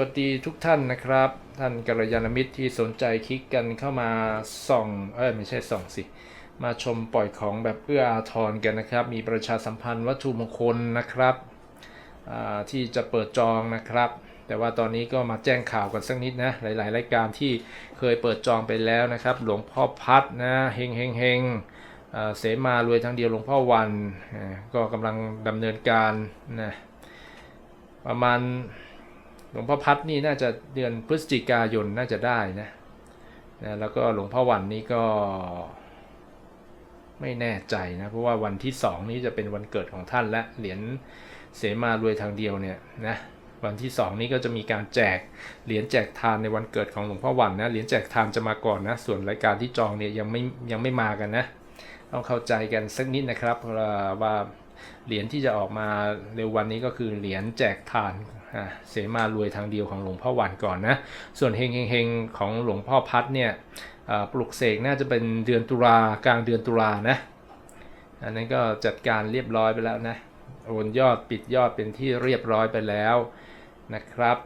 สวัสดีทุกท่านนะครับ ท่านกัลยาณมิตรที่สนใจคลิกกันเข้ามาส่องเอ้ยไม่ใช่ส่องสิ มาชมปล่อยของแบบเอื้ออาทรกันนะครับ มีประชาสัมพันธ์วัตถุมงคลนะครับที่จะเปิดจองนะครับ แต่ว่าตอนนี้ก็มาแจ้งข่าวกันสักนิดนะ หลาย ๆ รายการที่เคยเปิดจองไปแล้วนะครับ หลวงพ่อพัดนะเฮงเฮงเฮงเสมารวยทางเดียวหลวงพ่อวัน ก็กำลังดำเนินการนะประมาณ หลวงพ่อพัดนี่น่าจะเดือนพฤศจิกายนน่าจะได้นะนะแล้วก็หลวงพ่อวันนี่ก็ไม่แน่ใจนะเพราะว่าวันที่สองนี้จะเป็นวันเกิดของท่านและเหรียญเสมารวยทางเดียวเนี่ยนะวันที่สองนี้ก็จะมีการแจกเหรียญแจกทานในวันเกิดของหลวงพ่อวันนะเหรียญแจกทานจะมาก่อนนะส่วนรายการที่จองเนี่ยยังไม่ยังไม่มากันนะต้องเข้าใจกันสักนิดนะครับว่าว่า เหรียญที่จะออกมาเร็ววันนี้ก็คือเหรียญแจกทานเสมารวยทางเดียวของหลวงพ่อหวานก่อนนะ ส่วนเฮงเฮงของหลวงพ่อพัดเนี่ยปลุกเสกน่าจะเป็นเดือนตุลากลางเดือนตุลานะ อันนั้นก็จัดการเรียบร้อยไปแล้วนะ โอนยอดปิดยอดเป็นที่เรียบร้อยไปแล้วนะครับ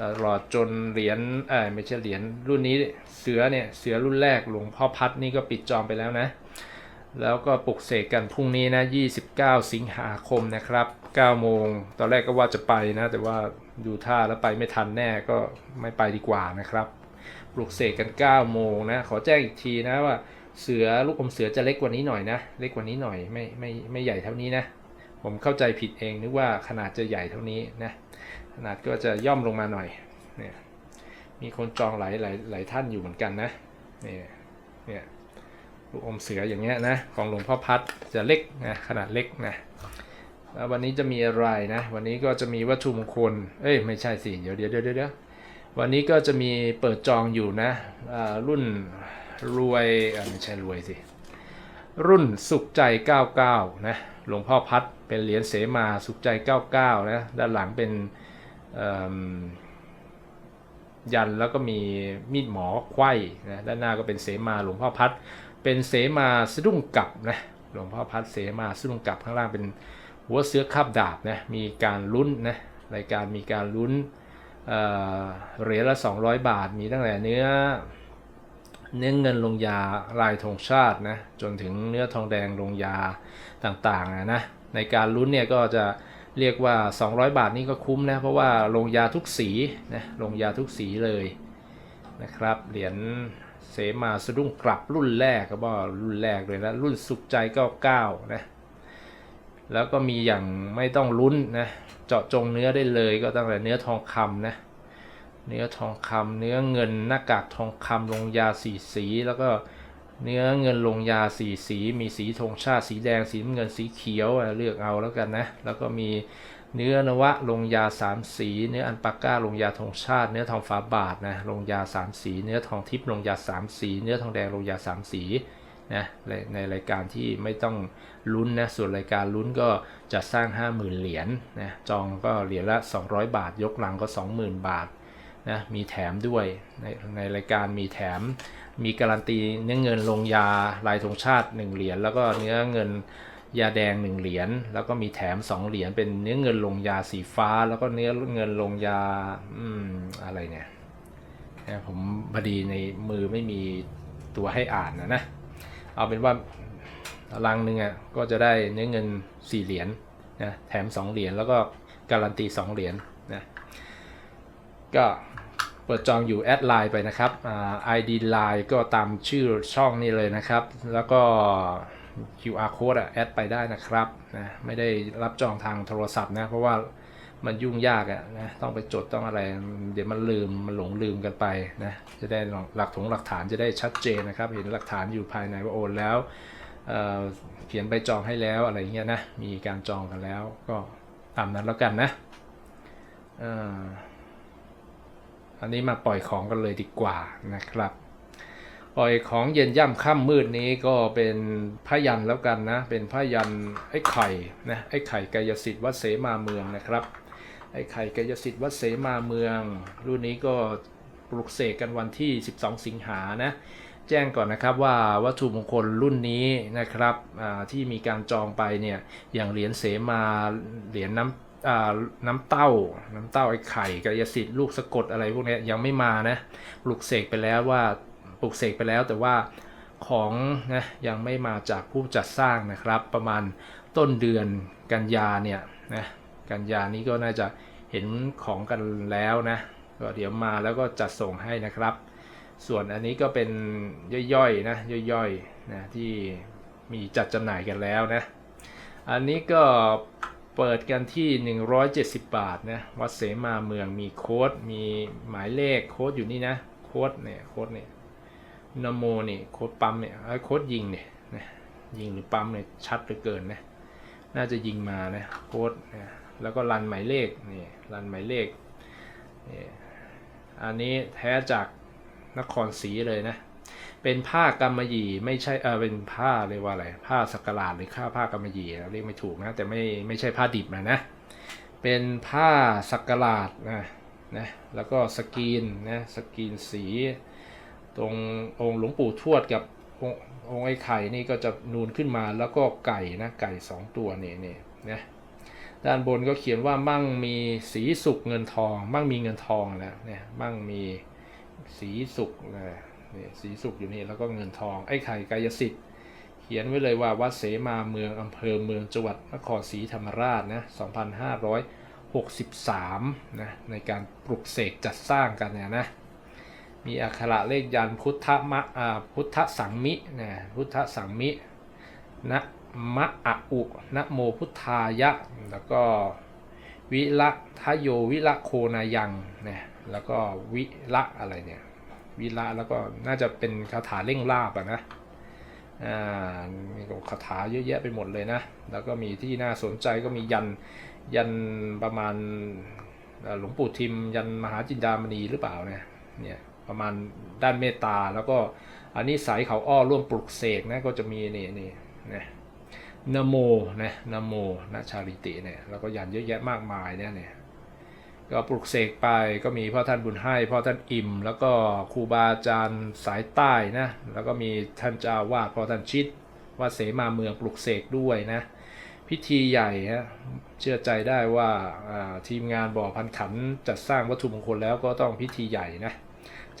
ตลอดจนเหรียญเออไม่ใช่เหรียญรุ่นนี้เสือเนี่ยเสือรุ่นแรกหลวงพ่อพัดนี่ก็ปิดจองไปแล้วนะ แล้วก็ปลุกเสกกันพรุ่งนี้นะ 29 สิงหาคมนะครับ9โมง ตอนแรกก็ว่าจะไปนะ แต่ว่าดูท่าแล้วไปไม่ทันแน่ก็ไม่ไปดีกว่านะครับ ปลุกเสกกัน 9 โมงนะ ขอแจ้งอีกทีนะว่าเสือลูกอมเสือจะเล็กกว่านี้หน่อยนะ เล็กกว่านี้หน่อยไม่ไม่ไม่ใหญ่เท่านี้นะ ผมเข้าใจผิดเองนึกว่าขนาดจะใหญ่เท่านี้นะ ขนาดก็จะย่อมลงมาหน่อย เนี่ย มีคนจองหลายหลายหลายท่านอยู่เหมือนกันนะ เนี่ย เนี่ย ลูกอมเสืออย่างเงี้ยนะของหลวงพ่อพัดจะเล็กนะขนาดเล็กนะแล้ววันนี้จะมีอะไรนะ วันนี้ก็จะมีวัตถุมงคล เอ้ยไม่ใช่สิเดี๋ยวเดี๋ยวเดี๋ยวเดี๋ยววันนี้ก็จะมีเปิดจองอยู่นะรุ่นรวยไม่ใช่รวยสิ รุ่นสุขใจ 99 นะหลวงพ่อพัดเป็นเหรียญเสมาสุขใจ 99 นะด้านหลังเป็นยันแล้วก็มีมีดหมอไข้นะด้านหน้าก็เป็นเสมาหลวงพ่อพัด เป็นเสมาสะดุ้งกลับนะหลวงพ่อพัดเสมาสะดุ้งกลับข้างล่างเป็นหัวเสือคาบดาบนะมีการลุ้นนะรายการมีการลุ้นเหรียญละ 200 บาท มีตั้งแต่เนื้อเนื้อเงินลงยาลายธงชาตินะจนถึงเนื้อทองแดงลงยาต่างๆนะนะในการลุ้นเนี่ยก็จะเรียกว่า 200 บาทนี่ก็คุ้มนะเพราะว่าลงยาทุกสีนะลงยาทุกสีเลย นะครับเหรียญเสมาสะดุ้งกลับรุ่นแรกก็บอกรุ่นแรกเลยนะรุ่นสุขใจ99นะแล้วก็มีอย่างไม่ต้องลุ้นนะเจาะจงเนื้อได้เลยก็ตั้งแต่เนื้อทองคำนะเนื้อทองคำเนื้อเงินหน้ากากทองคำลงยาสีสี แล้วก็เนื้อเงินลงยาสีสี มีสีธงชาติสีแดงสีเงินสีเขียวเลือกเอาแล้วกันนะแล้วก็มี เนื้อนวะลงยาสามสี เนื้ออันปาก้าลงยาธงชาติ เนื้อทองฝาบาทนะลงยาสามสี เนื้อทองทิพย์ลงยาสามสี เนื้อทองแดงลงยาสามสีนะในในรายการที่ไม่ต้องลุ้นนะส่วนรายการลุ้นก็จะสร้าง 50,000 เหรียญนะจองก็เหรียญละ 200 บาท ยกลังก็ 20,000 บาทนะมีแถมด้วยในในรายการมีแถมมีการันตีเนื้อเงินลงยาลายธงชาติ 1 เหรียญแล้วก็เนื้อเงิน ยาแดง 1 เหรียญแล้วก็มีแถม 2 เหรียญเป็นเนื้อเงินลงยาสีฟ้า แล้วก็เนื้อเงินลงยาอืมอะไรเนี่ยผมพอดีในมือไม่มีตัวให้อ่านนะนะ เอาเป็นว่าลังหนึ่งอะก็จะได้เนื้อเงิน 4 เหรียญนะแถม 2 เหรียญแล้วก็การันตี 2 เหรียญนะก็เปิดจองอยู่แอดไลน์ไปนะครับอ่า ID Line ก็ตามชื่อช่องนี่เลยนะครับ แล้วก็ QR code อะแอดไปได้นะครับนะไม่ได้รับจองทางโทรศัพท์นะ เพราะว่ามันยุ่งยากอะนะต้องไปจดต้องอะไร เดี๋ยวมันลืมมันหลงลืมกันไปนะจะได้หลักถงหลักฐานจะได้ชัดเจนนะครับ เห็นหลักฐานอยู่ภายในว่าโอนแล้วเเขียนใบจองให้แล้วอะไรเงี้ยนะมีการจองกันแล้วก็ตามนั้นแล้วกันนะออันนี้มาปล่อยของกันเลยดีกว่านะครับ ปล่อยของเย็นย่ำค่ำมืดนี้ก็เป็นพระยันแล้วกันนะ เป็นพระยันไอ้ไข่นะไอ้ไข่กายสิทธิ์วัดเสมาเมืองนะครับไอ้ไข่กายสิทธิ์วัดเสมาเมือง รุ่นนี้ก็ปลุกเสกกันวันที่ 12 สิงหานะแจ้งก่อนนะครับว่าวัตถุมงคลรุ่นนี้นะครับที่มีการจองไปเนี่ยอย่างเหรียญเสมาเหรียญน้อ่าน้ำเต้า น้ำเต้าไอ้ไข่กายสิทธิ์ลูกสะกดอะไรพวกนี้ยังไม่มานะปลุกเสกไปแล้วว่า ลุกเสกไปแล้ว แต่ว่าของนะยังไม่มาจากผู้จัดสร้างนะครับ ประมาณต้นเดือนกันยาเนี่ยนะกันยานี้ก็น่าจะเห็นของกันแล้วนะก็เดี๋ยวมาแล้วก็จัดส่งให้นะครับ ส่วนอันนี้ก็เป็นย่อยๆนะย่อยๆนะที่มีจัดจำหน่ายกันแล้วนะอันนี้ก็เปิดกันที่ 170 บาทนะวัดเสมาเมืองมีโค้ดมีหมายเลขโค้ดอยู่นี่นะโค้ดเนี่ยโค้ดเนี่ย นโมเนี่ยโค้ดปั๊มเนี่ยโค้ดยิงเนี่ยนะยิงหรือปั๊มเนี่ยชัดเหลือเกินนะน่าจะยิงมานะโค้ดนะแล้วก็รันหมายเลขนี่รันหมายเลขนี่อันนี้แท้จากนครศรีเลยนะ เป็นผ้ากำมะหยี่ไม่ใช่เออเป็นผ้าเรียกว่าอะไรผ้าสักการะหรือผ้าผ้ากำมะหยี่เรียกไม่ถูกนะแต่ไม่ไม่ใช่ผ้าดิบนะนะเป็นผ้าสักการะนะนะแล้วก็สกรีนนะสกรีนสี ตรงองค์หลวงปู่ทวดกับองค์องไอ้ไข่นี่ก็จะนูนขึ้นมาแล้วก็ไก่นะไก่สองตัวนี่นี่นะด้านบนก็เขียนว่ามั่งมีสีสุกเงินทอง มั่งมีเงินทองนะเนี่ยมั่งมีสีสุกนะนี่สีสุกอยู่นี่แล้วก็เงินทองไอ้ไข่กายสิทธิ์ เขียนไว้เลยว่าวัดเสมาเมืองอำเภอเมืองจังหวัดนครศรีธรรมราชนะ2563นะในการปลุกเสกจัดสร้างกันเนี่ยนะ มีอักขระเลขยันพุทธมะพุทธสังมินะพุทธสังมินะมะอะอุนะโมพุทธายะ แล้วก็วิละทะโยวิละโคนายังนี่ยแล้วก็วิละอะไรเนี่ยวิระแล้วก็น่าจะเป็นคาถาเร่งลาบอะนะอ่ามีคาถาเยอะแยะไปหมดเลยนะ แล้วก็มีที่น่าสนใจก็มียันยันประมาณหลวงปู่ทิมยันมหาจินดามณีหรือเปล่าเนี่ยเนี่ย ประมาณด้านเมตตา แล้วก็อันนี้สายเขาอ้อร่วมปลุกเสกนะก็จะมีนี่นี่นะนโมนะนโมนะชาลิติเนี่ยแล้วก็ยันเยอะแยะมากมายเนี่ยเนี่ยก็ปลุกเสกไปก็มีพ่อท่านบุญให้พ่อท่านอิ่ม แล้วก็ครูบาอาจารย์สายใต้นะแล้วก็มีท่านเจ้าวาดพ่อท่านชิดวัดเสมาเมืองปลุกเสกด้วยนะพิธีใหญ่ฮะเชื่อใจได้ว่าอ่าทีมงานบ่อพันขันจัดสร้างวัตถุมงคลแล้วก็ต้องพิธีใหญ่นะ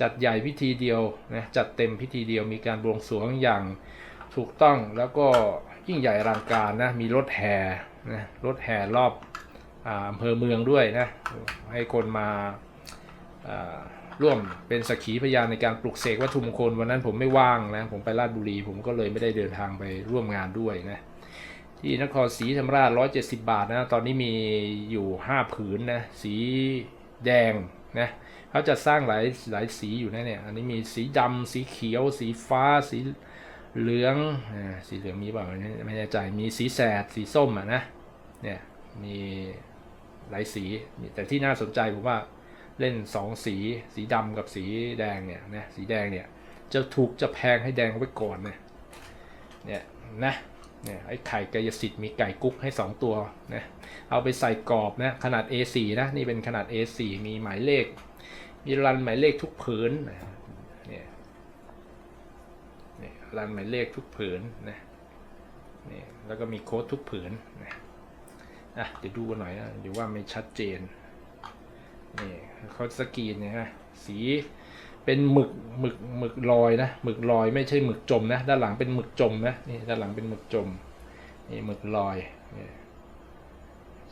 จัดใหญ่พิธีเดียวนะจัดเต็มพิธีเดียวมีการบวงสรวงอย่างถูกต้องแล้วก็ยิ่งใหญ่อลังการนะมีรถแห่นะรถแห่รอบอำเภอเมืองด้วยนะให้คนมาอ่าร่วมเป็นสักขีพยานในการปลุกเสกวัตถุมงคลวันนั้นผมไม่ว่างนะผมไปราชบุรีผมก็เลยไม่ได้เดินทางไปร่วมงานด้วยนะที่นครศรีธรรมราช 170 บาทนะตอนนี้มีอยู่ 5 ผืนนะสีแดง นะเขาจะสร้างหลายหลายสีอยู่นะเนี่ย อันนี้มีสีดำสีเขียว สีฟ้า สีเหลืองอสีเหลืองมีเปล่าไม่แน่ใจ มีสีแสด สีส้มอะนะ เนี่ย มีหลายสี แต่ที่น่าสนใจผมว่าเล่นสองสี สีดำกับสีแดงเนี่ยนะ สีแดงเนี่ยจะถูกจะแพงให้แดงไว้ก่อนเนี่ยเนี่ยนะ เนี่ยไอ้ไข่กายสิทธิ์มีไก่กุ๊กให้ 2 ตัวนะเอาไปใส่กรอบนะขนาด A4 นะนี่เป็นขนาด A4 มีหมายเลข มีรันหมายเลขทุกผืนนะเนี่ยเนี่ยรันหมายเลขทุกผืนนะนี่แล้วก็มีโค้ดทุกผืนนะอะเดี๋ยวดูกันหน่อยนะเดี๋ยวว่าไม่ชัดเจนนี่เขาสกรีนเนี่ยฮะสี เป็นหมึกหมึกหมึกลอยนะหมึกลอยไม่ใช่หมึกจมนะ ด้านหลังเป็นหมึกจมนะนี่ด้านหลังเป็นหมึกจมนี่หมึกลอย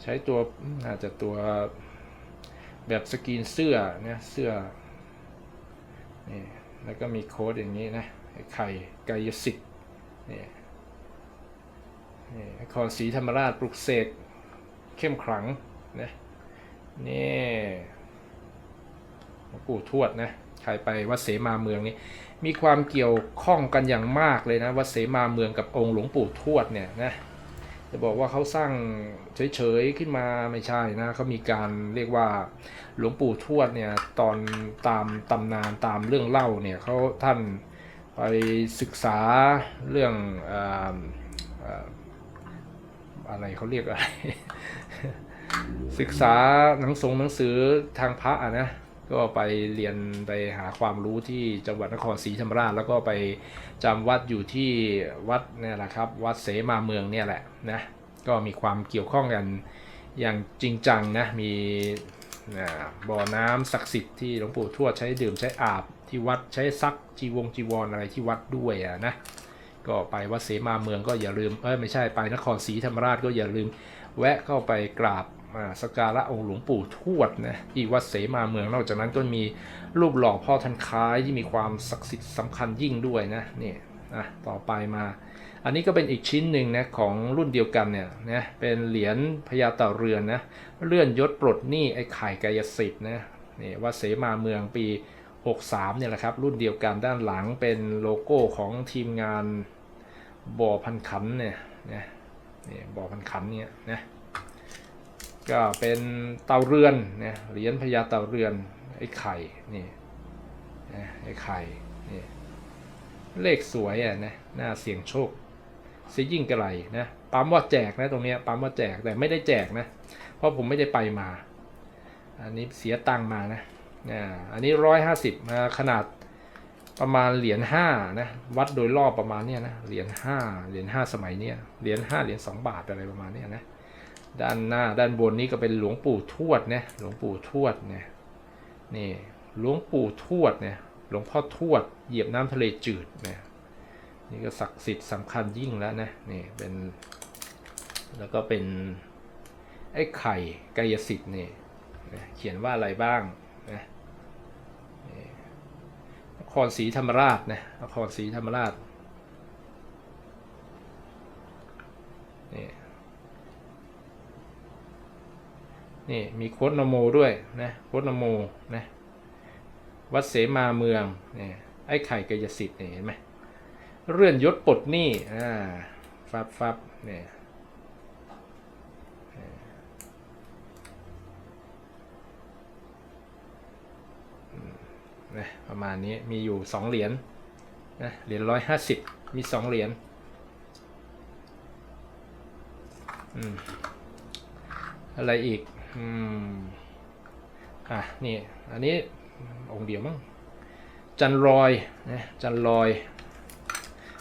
ใช้ตัวอาจจะตัวแบบสกรีนเสื้อเนี่ยเสื้อนี่แล้วก็มีโค้ดอย่างนี้นะไข่ไกยสิทธิ์นี่นี่นครศรีธรรมราชปลุกเสกเข้มขลังนะนี่หลวงปู่ทวดนะ ใครไปวัดเสมาเมืองนี้มีความเกี่ยวข้องกันอย่างมากเลยนะวัดเสมาเมืองกับองค์หลวงปู่ทวดเนี่ยนะจะบอกว่าเขาสร้างเฉยๆขึ้นมาไม่ใช่นะเขามีการเรียกว่าหลวงปู่ทวดเนี่ยตอนตามตำนานตามเรื่องเล่าเนี่ยเขาท่านไปศึกษาเรื่องอาอ่าอะไรเขาเรียกอะไร ศึกษาหนังสงหนังสือทางพระอะนะ ก็ไปเรียนไปหาความรู้ที่จังหวัดนครศรีธรรมราช แล้วก็ไปจำวัดอยู่ที่วัดเนี่ยแหละครับ วัดเสมาเมืองเนี่ยแหละนะก็มีความเกี่ยวข้องกันอย่างจริงจังนะมีบ่อน้ำศักดิ์สิทธิ์ที่หลวงปู่ทวดใช้ดื่มใช้อาบที่วัดใช้ซักจีวงจีวรอะไรที่วัดด้วยอะนะก็ไปวัดเสมาเมืองก็อย่าลืมเอ้ยไม่ใช่ไปนครศรีธรรมราชก็อย่าลืม แวะเข้าไปกราบ อ่าสการะองค์หลวงปู่ทวดนะที่วัดเสมาเมืองนอกจากนั้นก็มีรูปหล่อพ่อทันคล้ายที่มีความศักดิ์สิทธิ์สำคัญยิ่งด้วยนะนี่อะต่อไปมา อันนี้ก็เป็นอีกชิ้นหนึ่งนะของรุ่นเดียวกันเนี่ยนะเป็นเหรียญพญาเต่าเรือนนะเลื่อนยศปลดหนี้ไอ้ไข่กายสิทธิ์นะนี่วัดเสมาเมืองปี 63เนี่ยแหละครับรุ่นเดียวกันด้านหลังเป็นโลโก้ของทีมงานบ่อพันขันเนี่ยนะนี่บ่อพันขันเนี่ยนะ ก็เป็นเต่าเรือนเนะเหรียญพญาเต่าเรือนไอ้ไข่นี่ไอ้ไข่นี่เลขสวยอะนะน่าเสี่ยงโชคเสียยิ่งกระไรนะปั๊มว่าแจกนะตรงเนี้ยปั๊มว่าแจกแต่ไม่ได้แจกนะ เพราะผมไม่ได้ไปมา อันนี้เสียตังมานะอ่อันนี้ร้อยห้าสิบขนาดประมาณเหรียญห้านะวัดโดยรอบประมาณเนี้ยนะเหรียญห้าเหรียญห้าสมัยเนี้ยเหรียญห้าเหรียญสองบาทอะไรประมาณเนี้ยนะ ด้านหน้าด้านบนนี้ก็เป็นหลวงปู่ทวดนะหลวงปู่ทวดเนี่ยนี่หลวงปู่ทวดเนี่ยหลวงพ่อทวดเหยียบน้ำทะเลจืดเนี่ยนี่ก็ศักดิ์สิทธิ์สำคัญยิ่งแล้วนะนี่เป็นแล้วก็เป็นไอ้ไข่กายสิทธิ์นี่นะเขียนว่าอะไรบ้างนะนครศรีธรรมราชนะนครศรีธรรมราช นี่มีโค้ดนโมด้วยนะโค้ดนโมนะวัดเสมาเมืองนี่ไอ้ไข่กายสิทธิ์นี่เห็นไหมเลื่อนยศปลดหนี้อ่าฟับฟับเนี่ยนะประมาณนี้มีอยู่สองเหรียญนะเหรียญร้อยห้าสิบมีสองเหรียญอืมอะไรอีก อืม อะ นี่ อันนี้องค์เดียวมั้ง จันรอยนะจันรอย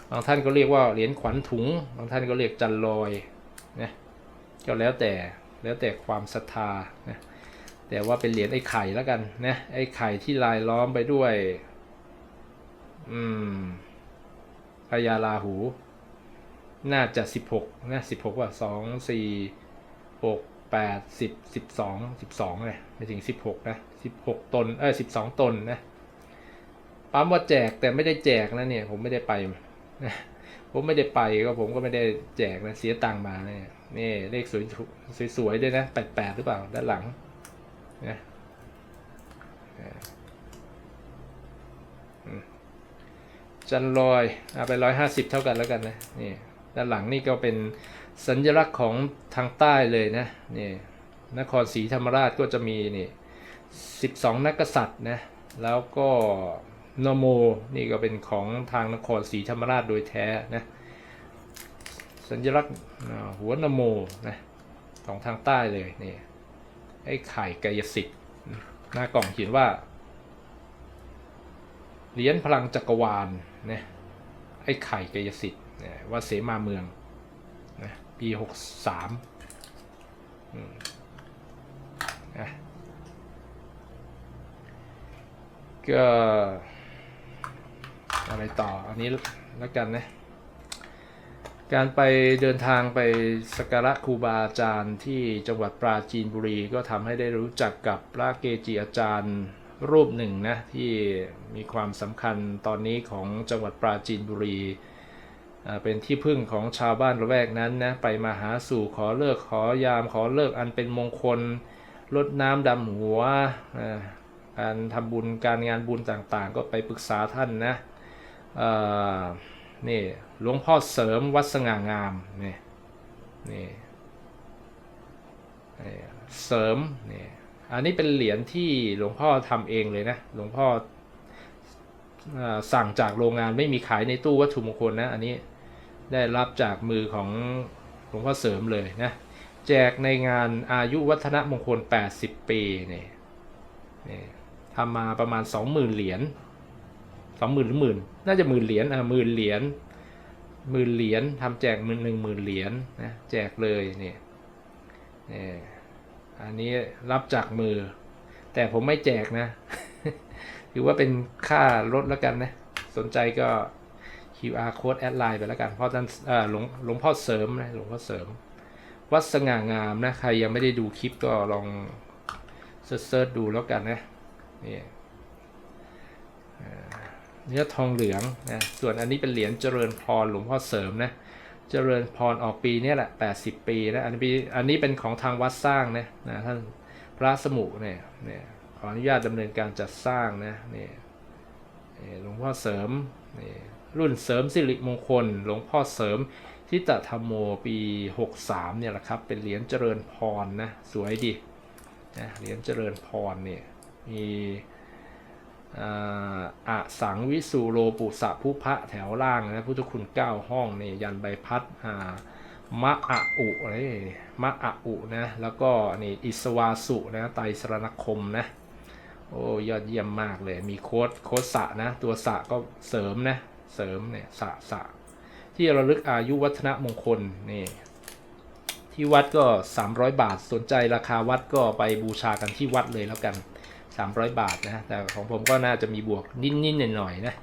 บางท่านก็เรียกว่าเหรียญขวัญถุง บางท่านก็เรียกจันลอยนะก็แล้วแต่ แล้วแต่ความศรัทธานะแต่ว่าเป็นเหรียญไอ้ไข่แล้วกันนะ ไอ้ไข่ที่ลายล้อมไปด้วย อืมพญาลาหู น่าจะสิบหกนะสิบหกว่าสองสี่หก แปดสิบสิบสองสิบสองเลยไม่ถึงสิบหกนะสิบหกตนเออสิบสองตนนะปั๊มว่าแจกแต่ไม่ได้แจกนะเนี่ย ผมไม่ได้ไปนะผมไม่ได้ไปก็ผมก็ไม่ได้แจกนะเสียตังค์มาเนี่ยนี่เลขสวยสวยๆด้วยนะแปดแปดหรือเปล่าด้านหลังนะจันลอยเอาไปร้อยห้าสิบเท่ากันแล้วกันนะนี่ด้านหลังนี่ก็เป็น สัญลักษณ์ของทางใต้เลยนะนี่นครศรีธรรมราชก็จะมีนี่สิบสองนักกษัตริย์นะแล้วก็นโมนี่ก็เป็นของทางนครศรีธรรมราชโดยแท้นะสัญลักษณ์หัวนโมนะของทางใต้เลยนี่ไอ้ไข่กายสิทธิ์หน้ากล่องเขียนว่าเหรียญพลังจักรวาลนะไอ้ไข่กายสิทธิ์เนี่ยวัดเสมาเมือง ปีหกสามก็อะไรต่ออันนี้แล้วกันนะการไปเดินทางไปสักการะครูบาอาจารย์ที่จังหวัดปราจีนบุรีก็ทำให้ได้รู้จักกับพระเกจิอาจารย์รูปหนึ่งนะที่มีความสำคัญตอนนี้ของจังหวัดปราจีนบุรี เป็นที่พึ่งของชาวบ้านละแวกนั้นนะไปมาหาสู่ขอเลิกขอยามขอเลิกอันเป็นมงคลลดน้ำดำหัวการทำบุญการงานบุญต่างๆ ก็ไปปรึกษาท่านนะนี่หลวงพ่อเสริมวัดสง่างามนี่นี่นี่เสริมนี่อันนี้เป็นเหรียญที่หลวงพ่อทำเองเลยนะหลวงพ่อสั่งจากโรงงานไม่มีขายในตู้วัตถุมงคลนะอันนี้ ได้รับจากมือของหลวงพ่อเสริมเลยนะ แจกในงานอายุวัฒนมงคล 80 ปีเนี่นี่ทำมาประมาณ 20,000 เหรียญสองหมื่นหรือหมื่นน่าจะหมื่นเหรียญอ่าหมื่นเหรียญหมื่นเหรียญทำแจกหมื่นหนึ่งหมื่นเหรียญนะแจกเลยเนี่ยเนี่ยอันนี้รับจากมือ แต่ผมไม่แจกนะ ถือว่าเป็นค่ารถแล้วกันนะ สนใจก็ QR code แอดไลน์ไปแล้วกันพราะท่านหลวงหลวงพ่อเสริมนะหลวงพ่อเสริม วัดสง่างามนะใครยังไม่ได้ดูคลิปก็ลองเซิร์ชดูแล้วกันนะนี่เนื้อทองเหลืองนะส่วนอันนี้เป็นเหรียญเจริญพรหลวงพ่อเสริมนะเจริญพรออกปีนี้แหละ 80 ปีนะอันนี้อันนี้เป็นของทางวัดสร้างนะนะท่านพระสมุเนี่ยเนี่ยขออนุญาตดำเนินการจัดสร้างนะนี่หลวงพ่อเสริมนี่ รุ่นเสริมสิริมงคล หลวงพ่อเสริมทิตธรรมโมปี 63 เนี่ยแหละครับ เป็นเหรียญเจริญพรนะ สวยดีนะเหรียญเจริญพรเนี่ยมีอะสังวิสุโรปุสะพุพระแถวล่างนะพุทธคุณ9ห้องนี่ยันใบพัดอ่ามะอะอุอะไรมะอะอุนะแล้วก็นี่อิสวาสุนะไตรสรณคมนะโอ้ยอดเยี่ยมมากเลยมีโค้ดโค้ดสะนะตัวสะก็เสริมนะ เสริมเนี่ยสะสะที่ระลึกอายุวัฒนมงคลนี่ที่วัดก็ 300 บาทสนใจราคาวัดก็ไปบูชากันที่วัดเลยแล้วกัน 300 บาทนะแต่ของผมก็น่าจะมีบวกนิดๆหน่อยๆนะ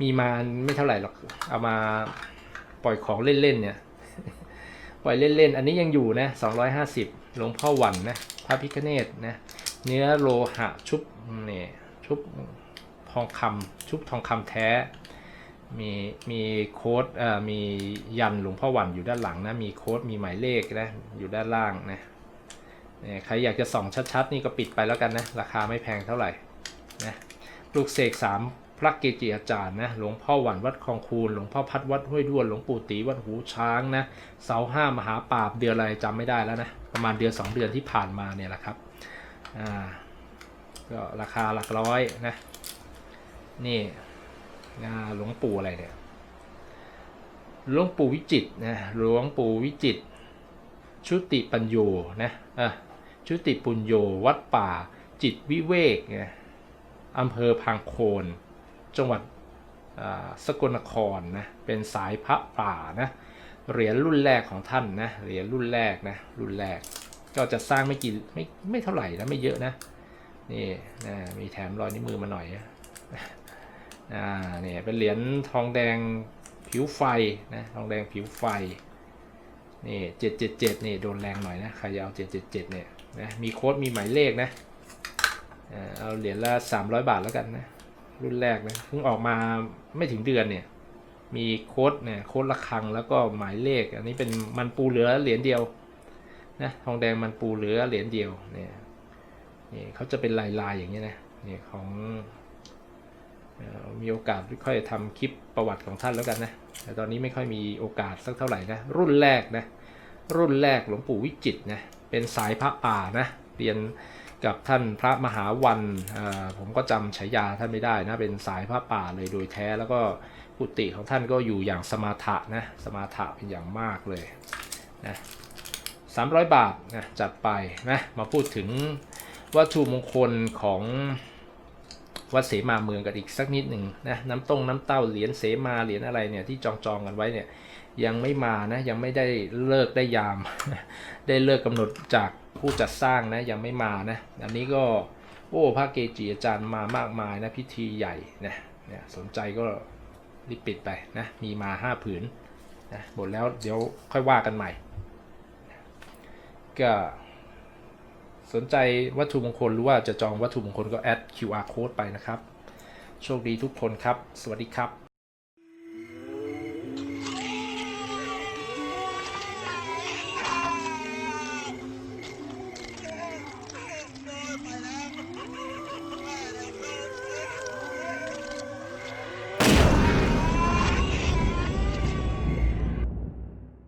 มีมาไม่เท่าไหร่หรอกเอามาปล่อยของเล่นๆเนี่ยปล่อยเล่นๆ อันนี้ยังอยู่นะ 250 หลวงพ่อหวันนะ พระพิฆเนศนะ เนื้อโลหะชุบเนี่ยชุบทองคำชุบทองคำแท้ มีมีโค้ดเอ่อมียันหลวงพ่อหวันอยู่ด้านหลังนะ มีโค้ดมีหมายเลขนะอยู่ด้านล่างนะเนี่ยใครอยากจะส่องชัดๆ นี่ก็ปิดไปแล้วกันนะ ราคาไม่แพงเท่าไหร่นะปลูกเสกสามพระเกจิอาจารย์นะหลวงพ่อหวันวัดคลองคูนหลวงพ่อพัดวัดห้วยด้วนหลวงปู่ตีวัดหูช้างนะเสาห้ามหาปราบเดือนอะไรจำไม่ได้แล้วนะประมาณเดือนสองเดือนที่ผ่านมาเนี่ยแหละครับอ่าก็ราคาหลักร้อยนะนี่ หลวงปู่อะไรเนี่ยหลวงปู่วิจิตนะหลวงปู่วิจิต ชุติปัญโยนะอะชุติปุญโยวัดป่า จิตวิเวกนะอำเภอพังโคน จังหวัดสกลนครนะเป็นสายพระป่านะเหรียญรุ่นแรกของท่านนะเหรียญรุ่นแรกนะรุ่นแรกก็จะสร้างไม่กี่ไม่ไม่เท่าไหร่นะไม่เยอะนะนี่นะมีแถมรอยนิ้วมือมาหน่อยนะ อ่าเนี่ยเป็นเหรียญทองแดงผิวไฟนะทองแดงผิวไฟนี่เจ็ดเจ็ดเจ็ดนี่โดนแรงหน่อยนะใครจะเอาเจ็ดเจ็ดเจ็ดเนี่ยนะมีโค้ดมีหมายเลขนะเอาเหรียญละสามร้อยบาทแล้วกันนะรุ่นแรกนะเพิ่งออกมาไม่ถึงเดือนเนี่ยมีโค้ดเนี่ยโค้ดละครังแล้วก็หมายเลข อันนี้เป็นมันปูเหลือเหรียญเดียวนะทองแดงมันปูเหลือเหรียญเดียวเนี่ยนี่เขาจะเป็นลายลายอย่างนี้นะนี่ของ มีโอกาสค่อยทำคลิปประวัติของท่านแล้วกันนะ แต่ตอนนี้ไม่ค่อยมีโอกาสสักเท่าไหร่นะ รุ่นแรกนะ รุ่นแรกหลวงปู่วิจิตนะ เป็นสายพระป่านะ เรียนกับท่านพระมหาวันผมก็จำฉายาท่านไม่ได้นะ เป็นสายพระป่าเลยโดยแท้ แล้วก็กุฏิของท่านก็อยู่อย่างสมาถะนะ สมาถะเป็นอย่างมากเลยนะ300บาทนะจัดไปนะ มาพูดถึงวัตถุมงคลของ วัดเสมาเมืองกันอีกสักนิดหนึ่งนะน้ำต้งน้ำเต้าเหรียญเสมาเหรียญอะไรเนี่ยที่จองจองกันไว้เนี่ยยังไม่มานะยังไม่ได้เลิกได้ยาม ได้เลิกกำหนดจากผู้จัดสร้างนะยังไม่มานะอันนี้ก็โอ้พระเกจิอาจารย์มามากมายนะพิธีใหญ่นะเนี่ยสนใจก็รีบปิดไปนะมีมาห้าผืนนะหมดแล้วเดี๋ยวค่อยว่ากันใหม่ก็ สนใจวัตถุมงคลหรือว่าจะจองวัตถุมงคลก็แอด QR code ไปนะครับ โชคดีทุกคนครับ สวัสดีครับ